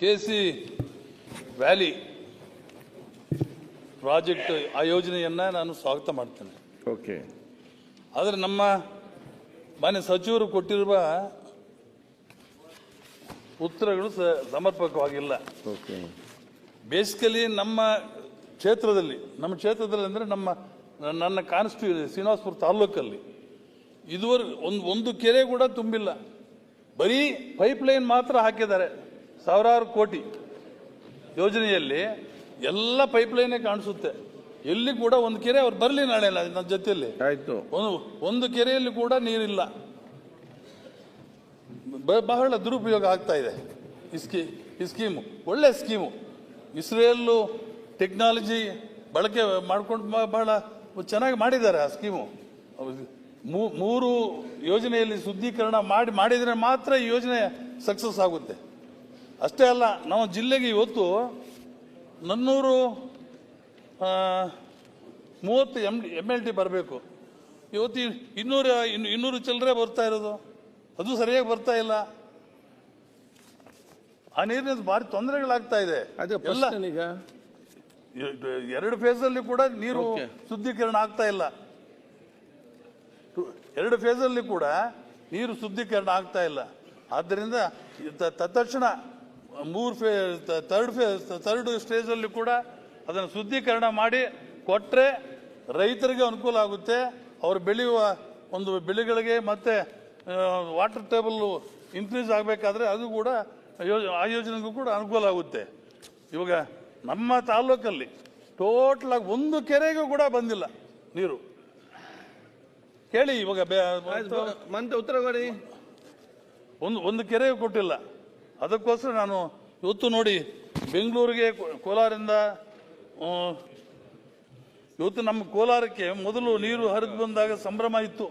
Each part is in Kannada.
ಕೆ ಸಿ ವ್ಯಾಲಿ ಪ್ರಾಜೆಕ್ಟ್ ಆ ಯೋಜನೆಯನ್ನು ನಾನು ಸ್ವಾಗತ ಮಾಡ್ತೇನೆ. ಓಕೆ. ಆದರೆ ನಮ್ಮ ಮಾನ್ಯ ಸಚಿವರು ಕೊಟ್ಟಿರುವ ಉತ್ತರಗಳು ಸಮರ್ಪಕವಾಗಿಲ್ಲ. ಓಕೆ. ಬೇಸಿಕಲಿ ನಮ್ಮ ಕ್ಷೇತ್ರದಲ್ಲಿ ನಮ್ಮ ಕ್ಷೇತ್ರದಲ್ಲಿ ಅಂದರೆ ನಮ್ಮ ನನ್ನ ಕಾನ್ಸ್ಟಿ ಶ್ರೀನಿವಾಸಪುರ ತಾಲ್ಲೂಕಲ್ಲಿ ಇದುವರೆಗೂ ಒಂದು ಒಂದು ಕೆರೆ ಕೂಡ ತುಂಬಿಲ್ಲ. ಬರೀ ಪೈಪ್ಲೈನ್ ಮಾತ್ರ ಹಾಕಿದ್ದಾರೆ. ಸಾವಿರಾರು ಕೋಟಿ ಯೋಜನೆಯಲ್ಲಿ ಎಲ್ಲ ಪೈಪ್ಲೈನೇ ಕಾಣಿಸುತ್ತೆ. ಎಲ್ಲಿ ಕೂಡ ಒಂದು ಕೆರೆ ಅವ್ರು ಬರಲಿ ನಾಳೆ ನನ್ನ ಜೊತೆಯಲ್ಲಿ. ಆಯ್ತು. ಒಂದು ಒಂದು ಕೆರೆಯಲ್ಲಿ ಕೂಡ ನೀರಿಲ್ಲ. ಬಹಳ ದುರುಪಯೋಗ ಆಗ್ತಾ ಇದೆ ಈ ಸ್ಕೀ ಈ ಸ್ಕೀಮು. ಒಳ್ಳೆ ಸ್ಕೀಮು. ಇಸ್ರೇಲು ಟೆಕ್ನಾಲಜಿ ಬಳಕೆ ಮಾಡ್ಕೊಂಡು ಬಹಳ ಚೆನ್ನಾಗಿ ಮಾಡಿದ್ದಾರೆ ಆ ಸ್ಕೀಮು. ಮೂರು ಯೋಜನೆಯಲ್ಲಿ ಶುದ್ಧೀಕರಣ ಮಾಡಿ ಮಾಡಿದರೆ ಮಾತ್ರ ಈ ಯೋಜನೆ ಸಕ್ಸಸ್ ಆಗುತ್ತೆ. ಅಷ್ಟೇ ಅಲ್ಲ ನಮ್ಮ ಜಿಲ್ಲೆಗೆ ಇವತ್ತು ನನ್ನೂರು ಮೂವತ್ತು ಎಂ ಎಂ ಎಲ್ ಟಿ ಬರಬೇಕು. ಇವತ್ತು ಇನ್ನೂರು ಇನ್ನು ಇನ್ನೂರು ಚಿಲ್ಲರೆ ಬರ್ತಾ ಇರೋದು. ಅದು ಸರಿಯಾಗಿ ಬರ್ತಾ ಇಲ್ಲ. ಆ ನೀರಿನ ಭಾರಿ ತೊಂದರೆಗಳಾಗ್ತಾ ಇದೆ. ಈಗ. ಎರಡು ಫೇಸಲ್ಲಿ ಕೂಡ ನೀರು ಶುದ್ಧೀಕರಣ ಆಗ್ತಾ ಇಲ್ಲ. ಎರಡು ಫೇಸಲ್ಲಿ ಕೂಡ ನೀರು ಶುದ್ಧೀಕರಣ ಆಗ್ತಾ ಇಲ್ಲ. ಆದ್ದರಿಂದ ತತ್ಕ್ಷಣ ಮೂರು ಫೇ ತರ್ಡ್ ಫೇ ತರ್ಡ್ ಸ್ಟೇಜಲ್ಲಿ ಕೂಡ ಅದನ್ನು ಶುದ್ಧೀಕರಣ ಮಾಡಿ ಕೊಟ್ಟರೆ ರೈತರಿಗೆ ಅನುಕೂಲ ಆಗುತ್ತೆ. ಅವರು ಬೆಳೆಯುವ ಒಂದು ಬೆಳೆಗಳಿಗೆ ಮತ್ತು ವಾಟರ್ ಟೇಬಲ್ ಇನ್ಕ್ರೀಸ್ ಆಗಬೇಕಾದ್ರೆ ಅದು ಕೂಡ ಆ ಯೋಜನೆಗೂ ಕೂಡ ಅನುಕೂಲ ಆಗುತ್ತೆ. ಇವಾಗ ನಮ್ಮ ತಾಲ್ಲೂಕಲ್ಲಿ ಟೋಟಲ್ ಆಗಿ ಒಂದು ಕೆರೆಗೂ ಕೂಡ ಬಂದಿಲ್ಲ ನೀರು. ಕೇಳಿ ಇವಾಗ ಉತ್ತರ ಕೊಡಿ. ಒಂದು ಒಂದು ಕೆರೆಗೂ ಕೊಟ್ಟಿಲ್ಲ. ಅದಕ್ಕೋಸ್ಕರ ನಾನು ಇವತ್ತು ನೋಡಿ ಬೆಂಗಳೂರಿಗೆ ಕೋಲಾರಿಂದ ಇವತ್ತು ನಮ್ಮ ಕೋಲಾರಕ್ಕೆ ಮೊದಲು ನೀರು ಹರಿದು ಬಂದಾಗ ಸಂಭ್ರಮ ಇತ್ತು.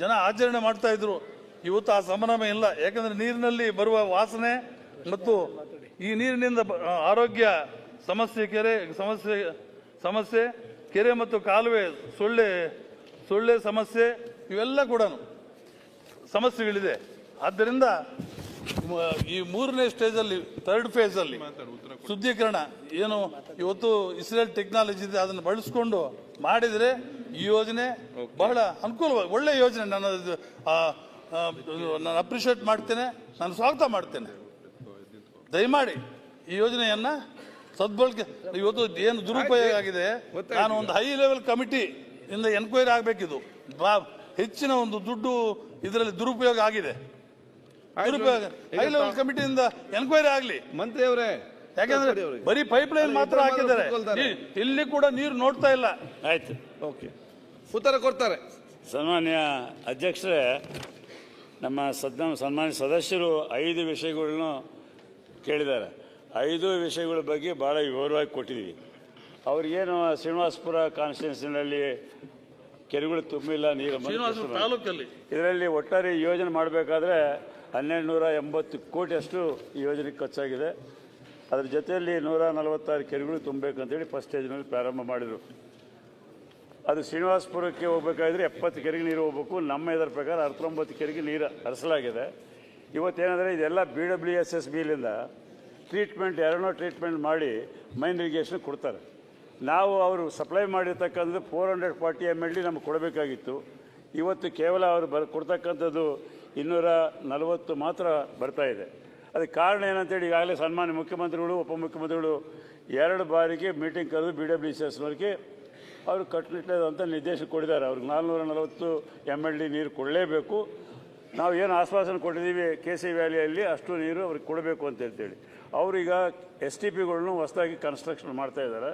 ಜನ ಆಚರಣೆ ಮಾಡ್ತಾ ಇದ್ರು. ಇವತ್ತು ಆ ಸಂಭ್ರಮ ಇಲ್ಲ. ಯಾಕಂದ್ರೆ ನೀರಿನಲ್ಲಿ ಬರುವ ವಾಸನೆ ಮತ್ತು ಈ ನೀರಿನಿಂದ ಆರೋಗ್ಯ ಸಮಸ್ಯೆ ಕೆರೆ, ಸಮಸ್ಯೆ ಸಮಸ್ಯೆ, ಕೆರೆ ಮತ್ತು ಕಾಲುವೆ, ಸೊಳ್ಳೆ ಸೊಳ್ಳೆ ಸಮಸ್ಯೆ ಇವೆಲ್ಲ ಕೂಡ ಸಮಸ್ಯೆಗಳಿದೆ. ಆದ್ದರಿಂದ ಈ ಮೂರನೇ ಸ್ಟೇಜಲ್ಲಿ ಥರ್ಡ್ ಫೇಸಲ್ಲಿ ಶುದ್ಧೀಕರಣ ಏನು ಇವತ್ತು ಇಸ್ರೇಲ್ ಟೆಕ್ನಾಲಜಿ ಇದೆ ಅದನ್ನು ಬಳಸ್ಕೊಂಡು ಮಾಡಿದರೆ ಈ ಯೋಜನೆ ಬಹಳ ಅನುಕೂಲವಾಗಿ ಒಳ್ಳೆ ಯೋಜನೆ. ನಾನು ನಾನು ಅಪ್ರಿಷಿಯೇಟ್ ಮಾಡ್ತೇನೆ ನಾನು ಸ್ವಾಗತ ಮಾಡ್ತೇನೆ. ದಯಮಾಡಿ ಈ ಯೋಜನೆಯನ್ನ ಸದ್ಬಳಕೆ ಇವತ್ತು ಏನು ದುರುಪಯೋಗ ಆಗಿದೆ ನಾನು ಒಂದು ಹೈ ಲೆವೆಲ್ ಕಮಿಟಿ ಇಂದ ಎನ್ಕ್ವೈರಿ ಆಗಬೇಕಿದು. ಹೆಚ್ಚಿನ ಒಂದು ದುಡ್ಡು ಇದರಲ್ಲಿ ದುರುಪಯೋಗ ಆಗಿದೆ. ಹೈ ಲೆವೆಲ್ ಕಮಿಟಿಯಿಂದ ಎನ್ಕ್ವೈರಿ ಆಗಲಿ. ಮಂತ್ರಿ ಅವರೇ ಯಾಕಂದ್ರೆ ಬರೀ ಪೈಪ್ ಲೈನ್ ಮಾತ್ರ ಹಾಕಿದ್ದಾರೆ. ಇಲ್ಲಿ ಕೂಡ ನೀರು ನೋಡ್ತಾ ಇಲ್ಲ. ಆಯ್ತು. ಓಕೆ. ಉತ್ತರ ಕೊಡ್ತಾರೆ. ಸನ್ಮಾನ್ಯ ಅಧ್ಯಕ್ಷರೇ ನಮ್ಮ ಸದ್ ಸನ್ಮಾನ್ಯ ಸದಸ್ಯರು ಐದು ವಿಷಯಗಳನ್ನು ಕೇಳಿದ್ದಾರೆ. ಐದು ವಿಷಯಗಳ ಬಗ್ಗೆ ಭಾಳ ವಿವರವಾಗಿ ಕೊಟ್ಟಿದ್ದೀವಿ. ಅವ್ರಿಗೇನು ಶ್ರೀನಿವಾಸಪುರ ಕಾನ್ಸ್ಟಿಟ್ಯೂನ್ಸಿನಲ್ಲಿ ಕೆರೆಗಳು ತುಂಬಿಲ್ಲ ನೀರು ತಾಲೂಕಲ್ಲಿ. ಇದರಲ್ಲಿ ಒಟ್ಟಾರೆ ಯೋಜನೆ ಮಾಡಬೇಕಾದ್ರೆ ಹನ್ನೆರಡು ನೂರ ಎಂಬತ್ತು ಕೋಟಿಯಷ್ಟು ಈ ಯೋಜನೆಗೆ ಖರ್ಚಾಗಿದೆ. ಅದ್ರ ಜೊತೆಯಲ್ಲಿ ನೂರ ನಲವತ್ತಾರು ಕೆರೆಗಳು ತುಂಬಬೇಕಂತೇಳಿ ಫಸ್ಟ್ ಸ್ಟೇಜ್ನಲ್ಲಿ ಪ್ರಾರಂಭ ಮಾಡಿದರು. ಅದು ಶ್ರೀನಿವಾಸಪುರಕ್ಕೆ ಹೋಗ್ಬೇಕಾದ್ರೆ ಎಪ್ಪತ್ತು ಕೆರೆಗೆ ನೀರು ಹೋಗ್ಬೇಕು. ನಮ್ಮ ಇದರ ಪ್ರಕಾರ ಹತ್ತೊಂಬತ್ತು ಕೆರೆಗೆ ನೀರು ಹರಿಸಲಾಗಿದೆ. ಇವತ್ತೇನಂದರೆ ಇದೆಲ್ಲ ಬಿ ಡಬ್ಲ್ಯೂ ಎಸ್ ಎಸ್ ಬಿಲಿಂದ ಟ್ರೀಟ್ಮೆಂಟ್ ಎರಡನೋ ಟ್ರೀಟ್ಮೆಂಟ್ ಮಾಡಿ ಮೈನ್ ಇರಿಗೇಷನ್ ಕೊಡ್ತಾರೆ. ನಾವು ಅವರು ಸಪ್ಲೈ ಮಾಡಿರ್ತಕ್ಕಂಥದ್ದು four hundred forty M L D ನಮಗೆ ಕೊಡಬೇಕಾಗಿತ್ತು. ಇವತ್ತು ಕೇವಲ ಅವರು ಬರ್, ಕೊಡ್ತಕ್ಕಂಥದ್ದು ಇನ್ನೂರ ನಲವತ್ತು ಮಾತ್ರ ಬರ್ತಾ ಇದೆ. ಅದಕ್ಕೆ ಕಾರಣ ಏನಂತೇಳಿ ಈಗಾಗಲೇ ಸನ್ಮಾನ್ಯ ಮುಖ್ಯಮಂತ್ರಿಗಳು ಉಪಮುಖ್ಯಮಂತ್ರಿಗಳು ಎರಡು ಬಾರಿಗೆ ಮೀಟಿಂಗ್ ಕರೆದು ಬಿ ಡಬ್ಲ್ಯೂ ಸಿ ಎಸ್ನವ್ರಿಗೆ ಅವರು ಕಟ್ಟುನಿಟ್ಟಾದಂಥ ನಿರ್ದೇಶನ ಕೊಟ್ಟಿದ್ದಾರೆ. ಅವ್ರಿಗೆ ನಾಲ್ನೂರ ನಲವತ್ತು ಎಂ ಎಲ್ ಡಿ ನೀರು ಕೊಡಲೇಬೇಕು. ನಾವು ಏನು ಆಶ್ವಾಸನೆ ಕೊಟ್ಟಿದ್ದೀವಿ ಕೆ ಸಿ ವ್ಯಾಲಿಯಲ್ಲಿ ಅಷ್ಟು ನೀರು ಅವ್ರಿಗೆ ಕೊಡಬೇಕು ಅಂತ ಹೇಳ್ತೇಳಿ. ಅವರೀಗ ಎಸ್ ಟಿ ಪಿಗಳನ್ನು ಹೊಸದಾಗಿ ಕನ್ಸ್ಟ್ರಕ್ಷನ್ ಮಾಡ್ತಾ ಇದ್ದಾರೆ.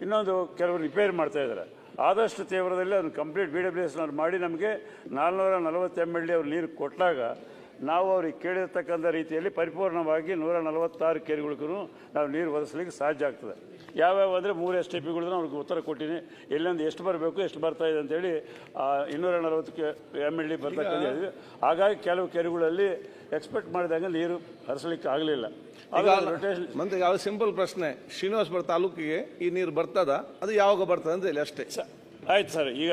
ಇನ್ನೊಂದು ಕೆಲವರು ರಿಪೇರ್ ಮಾಡ್ತಾ ಇದ್ದಾರೆ ಆದಷ್ಟು ತೀವ್ರದಲ್ಲಿ ಅದನ್ನು ಕಂಪ್ಲೀಟ್ ಬಿ ಡಬ್ಲ್ಯೂ ಎಸ್ನವ್ರು ಮಾಡಿ ನಮಗೆ ನಾಲ್ನೂರ ನಲವತ್ತು ಎಂ ಎಲ್ ಡಿ ಅವ್ರು ನೀರು ಕೊಟ್ಟಾಗ ನಾವು ಅವ್ರಿಗೆ ಕೇಳಿರ್ತಕ್ಕಂಥ ರೀತಿಯಲ್ಲಿ ಪರಿಪೂರ್ಣವಾಗಿ ನೂರ ನಲವತ್ತಾರು ಕೆರೆಗಳಿಗೂ ನಾವು ನೀರು ಒದಗಿಸ್ಲಿಕ್ಕೆ ಸಾಧ್ಯ ಆಗ್ತದೆ. ಯಾವ್ಯಾವ ಅಂದರೆ ಮೂರು ಎಸ್ ಟಿ ಪಿಗಳನ್ನ ಅವ್ರಿಗೆ ಉತ್ತರ ಕೊಟ್ಟಿನಿ. ಎಲ್ಲಿಂದ ಎಷ್ಟು ಬರಬೇಕು ಎಷ್ಟು ಬರ್ತಾ ಇದೆ ಅಂತೇಳಿ ಇನ್ನೂರ ನಲವತ್ತು ಕೆ ಎಂ ಎಲ್ ಡಿ ಬರ್ತಕ್ಕಂಥ ಹಾಗಾಗಿ ಕೆಲವು ಕೆರೆಗಳಲ್ಲಿ ಎಕ್ಸ್ಪೆಕ್ಟ್ ಮಾಡಿದಾಗ ನೀರು ಹರಿಸಲಿಕ್ಕೆ ಆಗಲಿಲ್ಲ. ಮಂತ್ರಿ ಯಾವ ಸಿಂಪಲ್ ಪ್ರಶ್ನೆ. ಶ್ರೀನಿವಾಸಪುರ ತಾಲೂಕಿಗೆ ಈ ನೀರು ಬರ್ತದ? ಅದು ಯಾವಾಗ ಬರ್ತದೆ ಅಂತ ಹೇಳಿ ಅಷ್ಟೇ. ಆಯ್ತು ಸರ್ ಈಗ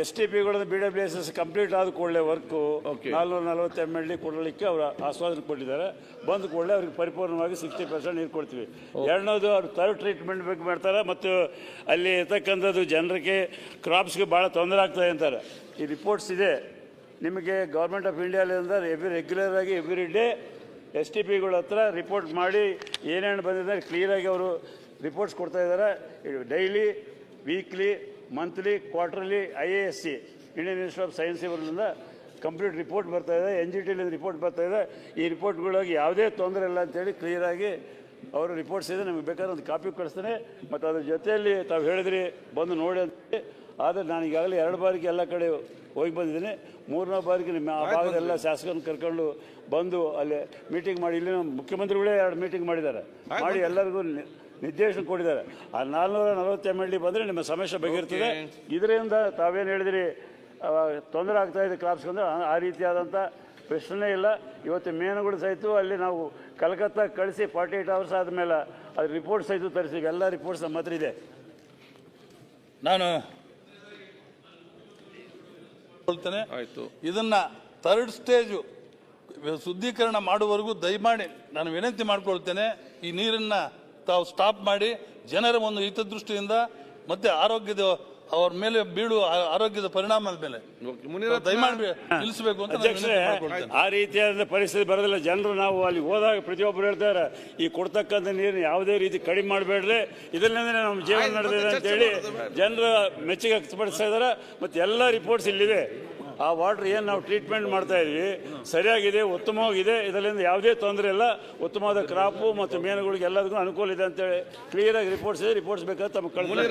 S T ಪಿಗಳನ್ನು B W S S complete ಆದ ಕೂಡಲೇ ವರ್ಕು ಓಕೆ ನಾಲ್ನೂರ ನಲವತ್ತು ಎಂ ಎಲ್ ಡಿ ಕೊಡಲಿಕ್ಕೆ ಅವರು ಆಸ್ವಾದನೆ ಕೊಟ್ಟಿದ್ದಾರೆ. ಬಂದ ಕೂಡಲೇ ಅವ್ರಿಗೆ ಪರಿಪೂರ್ಣವಾಗಿ ಸಿಕ್ಸ್ಟಿ ಪರ್ಸೆಂಟ್ ನೀರು ಕೊಡ್ತೀವಿ. ಎರಡನೇದು ಅವ್ರು ತರ್ಡ್ ಟ್ರೀಟ್ಮೆಂಟ್ ಬೇಕು ಮಾಡ್ತಾರೆ ಮತ್ತು ಅಲ್ಲಿ ಇರ್ತಕ್ಕಂಥದ್ದು ಜನರಿಗೆ ಕ್ರಾಪ್ಸ್ಗೆ ಭಾಳ ತೊಂದರೆ ಆಗ್ತದೆ ಅಂತಾರೆ. ಈ ರಿಪೋರ್ಟ್ಸ್ ಇದೆ. ನಿಮಗೆ ಗೌರ್ಮೆಂಟ್ ಆಫ್ ಇಂಡಿಯಾದಿಂದ ಎವ್ರಿ ರೆಗ್ಯುಲರ್ ಆಗಿ ಎವ್ರಿ ಡೇ ಎಸ್ ಟಿ ಪಿಗಳ ಹತ್ರ ರಿಪೋರ್ಟ್ ಮಾಡಿ ಏನೇನು ಬಂದಿದೆ ಕ್ಲಿಯರಾಗಿ ಅವರು ರಿಪೋರ್ಟ್ಸ್ ಕೊಡ್ತಾ ಇದ್ದಾರೆ. Daily weekly monthly quarterly I A S C Indian institute of science ಇವರಿಂದ ಕಂಪ್ಲೀಟ್ ರಿಪೋರ್ಟ್ ಬರ್ತಾ ಇದೆ ಎನ್ ಜಿ ಟಿಲಿಂದ ರಿಪೋರ್ಟ್ ಬರ್ತಾ ಇದೆ. ಈ ರಿಪೋರ್ಟ್ಗಳಿಗೆ ಯಾವುದೇ ತೊಂದರೆ ಇಲ್ಲ ಅಂತೇಳಿ ಕ್ಲಿಯರಾಗಿ ಅವರು ರಿಪೋರ್ಟ್ಸ್ ಇದೆ ನಮಗೆ ಬೇಕಾದ್ರೆ ಒಂದು ಕಾಪಿ ಕಳಿಸ್ತೇನೆ. ಮತ್ತು ಅದ್ರ ಜೊತೆಯಲ್ಲಿ ತಾವು ಹೇಳಿದ್ರಿ ಬಂದು ನೋಡಿ ಅಂತ ಆದರೆ ನಾನು ಈಗಾಗಲೇ ಎರಡು ಬಾರಿಗೆ ಎಲ್ಲ ಕಡೆ ಹೋಗಿ ಬಂದಿದ್ದೀನಿ. ಮೂರನೇ ಬಾರಿಗೆ ನಿಮ್ಮ ಆ ಭಾಗದೆಲ್ಲ ಶಾಸಕರನ್ನು ಕರ್ಕೊಂಡು ಬಂದು ಅಲ್ಲಿ ಮೀಟಿಂಗ್ ಮಾಡಿ. ಇಲ್ಲಿ ನಮ್ಮ ಮುಖ್ಯಮಂತ್ರಿಗಳೇ ಎರಡು ಮೀಟಿಂಗ್ ಮಾಡಿದ್ದಾರೆ. ಮಾಡಿ ಎಲ್ಲರಿಗೂ ನಿರ್ದೇಶನ ಕೊಟ್ಟಿದ್ದಾರೆ ಆ ನಾಲ್ನೂರ ನಲವತ್ತು ಎಂ ಎಲ್ ಡಿ ಬಂದರೆ ನಿಮ್ಮ ಸಮಸ್ಯೆ ಬಗೆಹರ್ತದೆ. ಇದರಿಂದ ತಾವೇನು ಹೇಳಿದಿರಿ ತೊಂದರೆ ಆಗ್ತಾ ಇದೆ ಕ್ರಾಪ್ಸ್ ಅಂದರೆ ಆ- ರೀತಿಯಾದಂಥ ಪ್ರಶ್ನೆ ಇಲ್ಲ. ಇವತ್ತು ಮೇನುಗಳು ಸಹಿತ ಅಲ್ಲಿ ನಾವು ಕಲ್ಕತ್ತಾ ಕಳಿಸಿ ಫಾರ್ಟಿ ಏಯ್ಟ್ ಅವರ್ಸ್ ಆದಮೇಲೆ ಅದು ರಿಪೋರ್ಟ್ ಸಹಿತ ತರಿಸಿ ಎಲ್ಲ ರಿಪೋರ್ಟ್ಸ್ ನಮ್ಮ ಹತ್ರ ಇದೆ. ನಾನು ಹೇಳ್ತೇನೆ. ಆಯಿತು. ಇದನ್ನು ಥರ್ಡ್ ಸ್ಟೇಜು ಶುದ್ಧೀಕರಣ ಮಾಡುವವರೆಗೂ ದಯಮಾಡಿ ನಾನು ವಿನಂತಿ ಮಾಡಿಕೊಳ್ತೇನೆ ಈ ನೀರನ್ನ ತಾವು ಸ್ಟಾಪ್ ಮಾಡಿ ಜನರ ಒಂದು ಹಿತದೃಷ್ಟಿಯಿಂದ ಮತ್ತೆ ಆರೋಗ್ಯದ ಅವ್ರ ಮೇಲೆ ಬೀಳುವ ಆ- ಆರೋಗ್ಯದ ಪರಿಣಾಮದ ಮೇಲೆ. ದಯಮಾಡಿ ನಿಲ್ಲಿಸಬೇಕು ಅಂತ ಆ ರೀತಿಯಾದ ಪರಿಸ್ಥಿತಿ ಬರೋದಿಲ್ಲ. ಜನರು ನಾವು ಅಲ್ಲಿ ಹೋದಾಗ ಪ್ರತಿಯೊಬ್ಬರು ಹೇಳ್ತಾರೆ ಈ ಕೊಡ್ತಕ್ಕಂಥ ನೀರನ್ನು ಯಾವುದೇ ರೀತಿ ಕಡಿಮೆ ಮಾಡಬೇಡ್ರಿ. ಇದರಿಂದ ನಮ್ಮ ಜೀವನ ನಡೆದಿದೆ ಅಂತೇಳಿ ಜನರು ಮೆಚ್ಚುಗೆ ವ್ಯಕ್ತಪಡಿಸ್ತಾ ಇದ್ದಾರೆ. ಮತ್ತು ಎಲ್ಲ ರಿಪೋರ್ಟ್ಸ್ ಇಲ್ಲಿದೆ ಆ ವಾಟರ್ ಏನು ನಾವು ಟ್ರೀಟ್ಮೆಂಟ್ ಮಾಡ್ತಾ ಇದ್ವಿ, ಸರಿಯಾಗಿದೆ, ಉತ್ತಮವಾಗಿದೆ ಇದರಿಂದ ಯಾವುದೇ ತೊಂದರೆ ಇಲ್ಲ. ಉತ್ತಮವಾದ ಕ್ರಾಪು ಮತ್ತು ಮೀನುಗಳಿಗೆ ಎಲ್ಲದಕ್ಕೂ ಅನುಕೂಲ ಇದೆ ಅಂತೇಳಿ ಕ್ಲಿಯರಾಗಿ ರಿಪೋರ್ಟ್ಸ್ ಇದೆ ರಿಪೋರ್ಟ್ಸ್ ಬೇಕಾದ್ರೆ ತಮ್ಮ ಕಳಿಸ್ತಾರೆ.